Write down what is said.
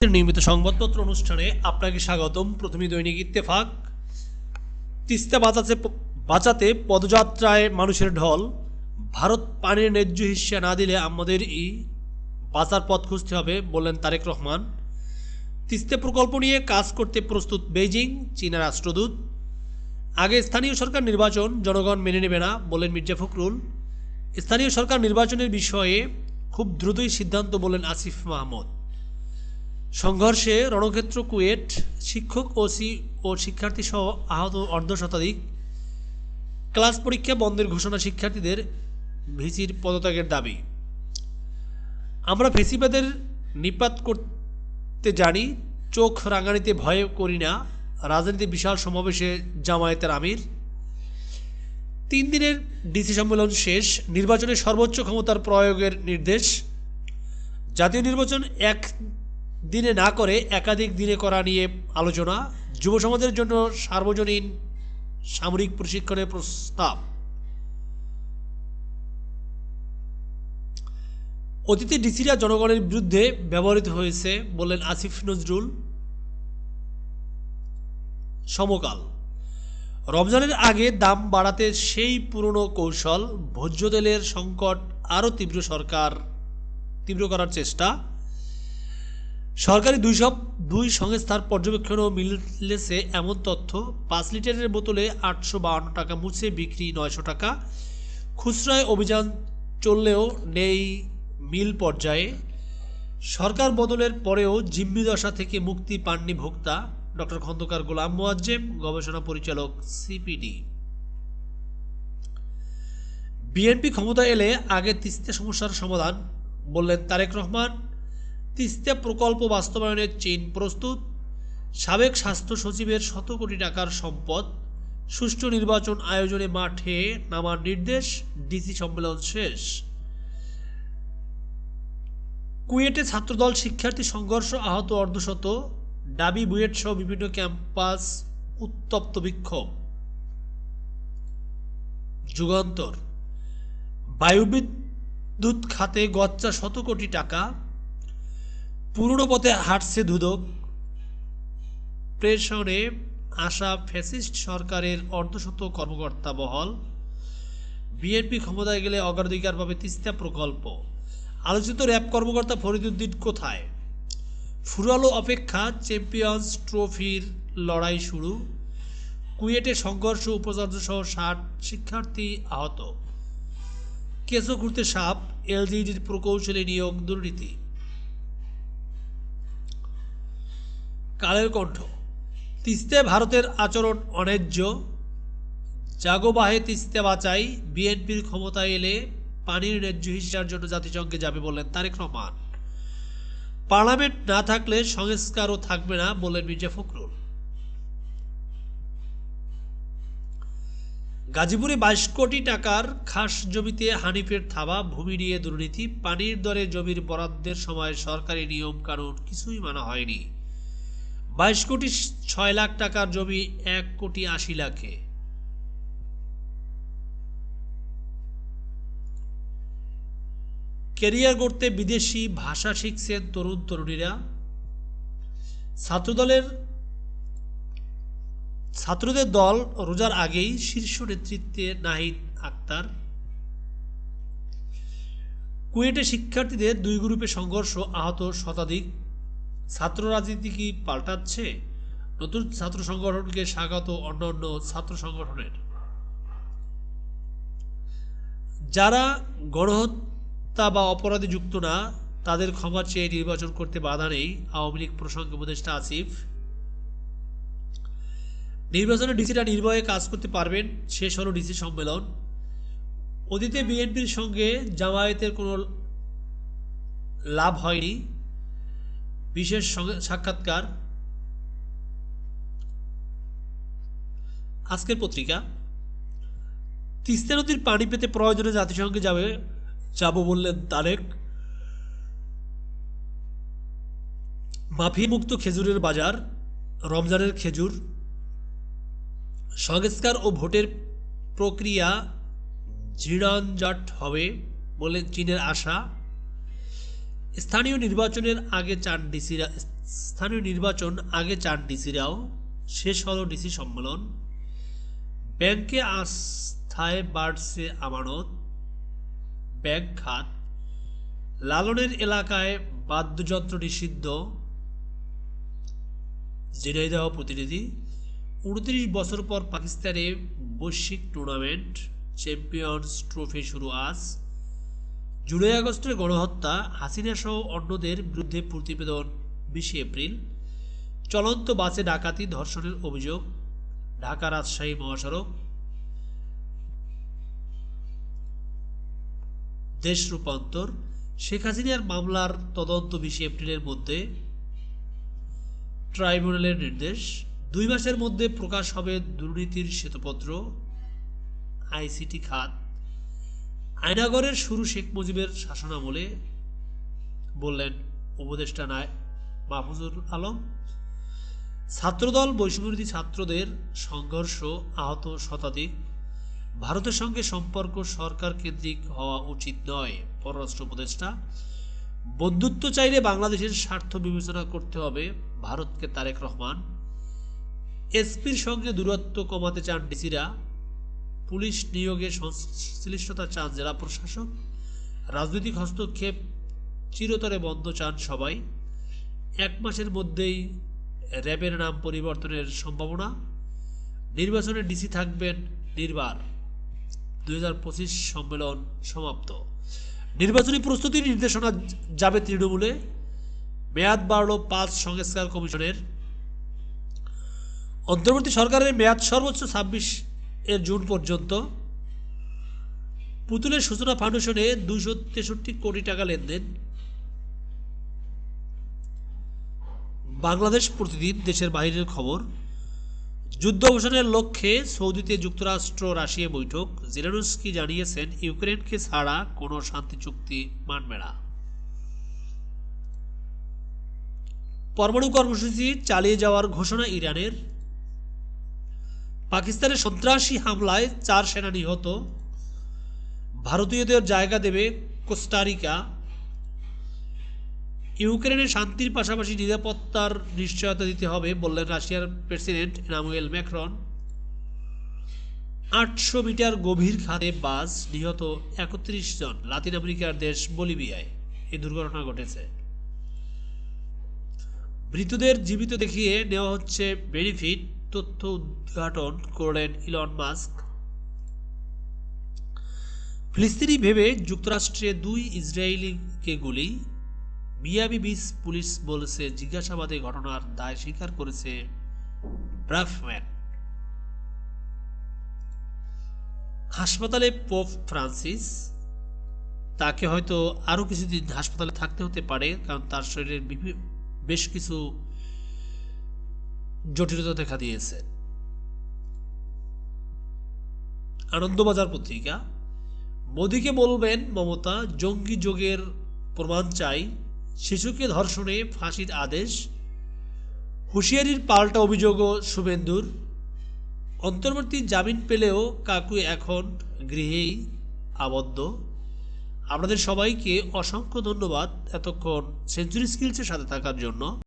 নিয়মিত সংবাদপত্র অনুষ্ঠানে আপনাকে স্বাগতম। প্রথমে দৈনিক ইত্তেফাক। তিস্তা বাঁচাতে বাঁচাতে পদযাত্রায় মানুষের ঢল। ভারত পানির ন্যায্য হিস্সা না দিলে আমাদের ই বাঁচার পথ খুঁজতে হবে বললেন তারেক রহমান। তিস্তা প্রকল্প নিয়ে কাজ করতে প্রস্তুত বেইজিং চীনা রাষ্ট্রদূত। আগে স্থানীয় সরকার নির্বাচন, জনগণ মেনে নেবে না বলেন মির্জা ফখরুল। স্থানীয় সরকার নির্বাচনের বিষয়ে খুব দ্রুতই সিদ্ধান্ত বলেন আসিফ মাহমুদ। সংঘর্ষে রণক্ষেত্র কুয়েট শিক্ষক ও সি ও শিক্ষার্থী সহ আহত অর্ধ শতাধিক। ক্লাস পরীক্ষা বন্ধের ঘোষণা শিক্ষার্থীদের ভিসির পদত্যাগের দাবি। আমরা ফেসিবাদের নিপাত করতে জানি, চোখ রাঙানিতে ভয় করি না রাজনীতি বিশাল সমাবেশে জামায়াতের আমির। তিন দিনের ডিসি সম্মেলন শেষ, নির্বাচনে সর্বোচ্চ ক্ষমতার প্রয়োগের নির্দেশ। জাতীয় নির্বাচন এক দিনে না করে একাধিক দিনে করা নিয়ে আলোচনা, যুব সমাজের জন্য সার্বজনীন সামরিক প্রশিক্ষণের প্রস্তাব। অতীতে ডিসিরা জনগণের বিরুদ্ধে ব্যবহৃত হয়েছে, বললেন আসিফ নজরুল। সমকাল। রমজানের আগে দাম বাড়াতে সেই পুরনো কৌশল ভোজ্য তেলের সংকট আরও তীব্র সরকার, তীব্র করার চেষ্টা। সরকারি দুই সব দুই সংস্থার পর্যবেক্ষণও মিলেছে এমন তথ্য। পাঁচ লিটারের বোতলে আটশো বাউন্ন টাকা মুছে, বিক্রি নয়শো টাকা। খুচরায় অভিযান চললেও নেই মিল পর্যায়ে। সরকার বদলের পরেও জিম্মি দশা থেকে মুক্তি পাননি ভোক্তা। ডক্টর খন্দকার গোলাম মোয়াজ্জেম, গবেষণা পরিচালক, সিপিডি। বিএনপি ক্ষমতা এলে আগে তিস্তা সমস্যার সমাধান, বললেন তারেক রহমান। তিস্তা প্রকল্প বাস্তবায়নের চীন প্রস্তুত। সাবেক স্বাস্থ্য সচিবের শত কোটি টাকার সম্পদ। সুষ্ঠু নির্বাচন আয়োজনে মাঠে নামার নির্দেশ, ডিসি সম্মেলন শেষ। কুয়েটে ছাত্রদল শিক্ষার্থী সংঘর্ষ আহত অর্ধশত। ডাবি বুয়েট সহ বিভিন্ন ক্যাম্পাস উত্তপ্ত বিক্ষোভ। যুগান্তর। বায়ুবিদ্যুৎ খাতে গচ্চা শত কোটি টাকা। পুরনো পথে হাঁটছে দুদক। প্রেষণে আসা ফ্যাসিস্ট সরকারের অর্ধশত কর্মকর্তা বহল। বিএনপি ক্ষমতায় গেলে অগ্রাধিকার পাবে তিস্তা প্রকল্প। আলোচিত র্যাব কর্মকর্তা ফরিদুদ্দিন কোথায়? ফুরালো অপেক্ষা চ্যাম্পিয়ন্স ট্রফির লড়াই শুরু। কুয়েটে সংঘর্ষ উপাচার্য সহ ষাট শিক্ষার্থী আহত। কেঁচো ঘুরতে সাপ, এলজিডির প্রকৌশলী নিয়োগ দুর্নীতি। কালের কণ্ঠ। তিস্তে ভারতের আচরণ অন্যায্য জাগোবাহে তিস্তে বাঁচাই, বিএনপির ক্ষমতায় এলে পানির ন্যায্য হিসার জন্য জাতিসংঘে যাবে বললেন তারেক রহমান। পার্লামেন্ট না থাকলে সংস্কারও থাকবে না বললেন মির্জা ফখরুল। গাজীপুরে বাইশ কোটি টাকার খাস জমিতে হানিফের থাবা, ভূমি নিয়ে দুর্নীতি, পানির দরে জমির বরাদ্দের সময় সরকারি নিয়ম কানুন কিছুই মানা হয়নি। বাইশ কোটি ছয় লাখ টাকার জমি এক কোটি আশি লাখে। ক্যারিয়ার গড়তে বিদেশি ভাষা শিখছেন তরুণ তরুণীরা। ছাত্রদলের ছাত্রদের দল রোজার আগেই শীর্ষ নেতৃত্বে নাহিদ আক্তার। কুয়েটে শিক্ষার্থীদের দুই গ্রুপে সংঘর্ষ আহত শতাধিক। ছাত্র রাজনীতি কি পাল্টাচ্ছে? নতুন ছাত্র সংগঠনকে স্বাগত অন্যান্য ছাত্র সংগঠনের। যারা গণহত্যা বা অপরাধে যুক্ত না, তাদের ক্ষমা চেয়ে নির্বাচন করতে বাধা নেই আওয়ামী লীগ প্রসঙ্গ উপদেষ্টা আসিফ। নির্বাচনে ডিসিটা নির্ভয়ে কাজ করতে পারবেন, শেষ হলো ডিসি সম্মেলন। অতীতে বিএনপির সঙ্গে জামায়াতের কোনো লাভ হয়নি। বিশেষ সাক্ষাৎকার। আজকের পত্রিকা, তিস্তা নদীর পানি পেতে প্রয়োজনে জাতিসংঘে যাবে, যাব বললেন তারেক। মাফিয়া মুক্ত খেজুরের বাজার, রমজানের খেজুর। সংস্কার ও ভোটের প্রক্রিয়া ঝিড়াঞ্জাট হবে বলে চীনের আশা। স্থানীয় নির্বাচনের আগে চান ডিসিরা স্থানীয় নির্বাচন আগে চার ডিসিরাও। শেষ হলো ডিসি সম্মেলন। ব্যাংকে আস্থায় বাড়ছে আমানত। ব্যাংক খাত। লালনের এলাকায় বাদ্যযন্ত্র নিষিদ্ধ। ঝিনাইদহ প্রতিনিধি, উনত্রিশ বছর পর পাকিস্তানে বৈশ্বিক টুর্নামেন্ট, চ্যাম্পিয়ন্স ট্রফি শুরু আজ। জুলাই আগস্টের গণহত্যা, হাসিনা সহ অন্যদের বিরুদ্ধে প্রতিবেদন বিশে এপ্রিল, চলন্ত বাসে ডাকাতি ধর্ষণের অভিযোগ, ঢাকা রাজশাহী মহাসড়ক, দেশ রূপান্তর, শেখ হাসিনার মামলার তদন্ত বিশে এপ্রিলের মধ্যে, ট্রাইব্যুনালের নির্দেশ, দুই মাসের মধ্যে প্রকাশ হবে দুর্নীতির শ্বেতপত্র, আইসিটি খাত। আয়নাগরের শুরু শেখ মুজিবের শাসনামলে বললেন উপদেষ্টা নায় মাহফুজুর আলম, ছাত্রদল বৈষম্যবিরোধী ছাত্রদের সংঘর্ষ আহত শতাধিক। ভারতের সঙ্গে সম্পর্ক সরকার কেন্দ্রিক হওয়া উচিত নয়, পররাষ্ট্র উপদেষ্টা। বন্ধুত্ব চাইলে বাংলাদেশের স্বার্থ বিবেচনা করতে হবে, ভারতকে তারেক রহমান। এসপির সঙ্গে দূরত্ব কমাতে চান ডিসিরা। পুলিশ নিয়োগে সংশ্লিষ্টতা চান জেলা প্রশাসক। রাজনৈতিক হস্তক্ষেপ চিরতরে বন্ধ চান সবাই। এক মাসের মধ্যেই র্যাবের নাম পরিবর্তনের সম্ভাবনা। নির্বাচনে ডিসি থাকবেন নির্বার। দু হাজার পঁচিশ সম্মেলন সমাপ্ত। নির্বাচনী প্রস্তুতি নির্দেশনা যাবে তৃণমূলে। মেয়াদ বাড়ল পাঁচ সংস্কার কমিশনের। অন্তর্বর্তী সরকারের মেয়াদ সর্বোচ্চ ছাব্বিশ এর জুন পর্যন্ত। পুতুলের সূচনা ফাউন্ডেশনে দুশো তেষট্টি কোটি টাকা লেনদেন। বাংলাদেশ প্রতিদিন দেশের বাইরের খবর। যুদ্ধ অবসানের লক্ষ্যে সৌদিতে যুক্তরাষ্ট্র রাশিয়া বৈঠক। জেলেনস্কি জানিয়েছেন, ইউক্রেনকে ছাড়া কোনো শান্তি চুক্তি মানবে না। পরমাণু কর্মসূচি চালিয়ে যাওয়ার ঘোষণা ইরানের। পাকিস্তানের সন্ত্রাসী হামলায় চার সেনা নিহত। ভারতীয়দের জায়গা দেবে কোস্টারিকা। ইউক্রেনে শান্তির পাশাপাশি নিরাপত্তার নিশ্চয়তা দিতে হবে বললেন রাশিয়ার প্রেসিডেন্ট ইনামুয়েল ম্যাক্রন। আটশো মিটার গভীর খাদে বাস নিহত একত্রিশ জন লাতিন আমেরিকার দেশ বলিভিয়ায়। এই দুর্ঘটনা ঘটেছে। মৃতদের জীবিত দেখিয়ে নেওয়া হচ্ছে বেনিফিট। তথ্য উদ্ঘাটন করলেন ইলন মাস্ক। ফিলিস্তিনি ভেবে যুক্তরাষ্ট্রে দুই ইসরায়েলিকে গুলি। মিয়ামি বিচ পুলিশ বলেছে, জিজ্ঞাসাবাদে ঘটনার দায় স্বীকার করেছে ব্রাফম্যান। হাসপাতালে পোপ ফ্রান্সিস, তাকে হয়তো আরও কিছুদিন হাসপাতালে থাকতে হতে পারে, কারণ তার শরীরের বেশ কিছু জটিলতা দেখা দিয়েছে। আনন্দবাজার পত্রিকা, মোদীকে বলবেন, মমতা, জঙ্গি যোগের প্রমাণ চাই, শিশুকে ধর্ষণে ফাঁসির আদেশ, হুঁশিয়ারির পাল্টা অভিযোগও শুভেন্দুর, অন্তর্বর্তী জামিন পেলেও কাকু এখন গৃহেই আবদ্ধ। আপনাদের সবাইকে অসংখ্য ধন্যবাদ এতক্ষণ সেঞ্চুরি স্কিলসের সাথে থাকার জন্য।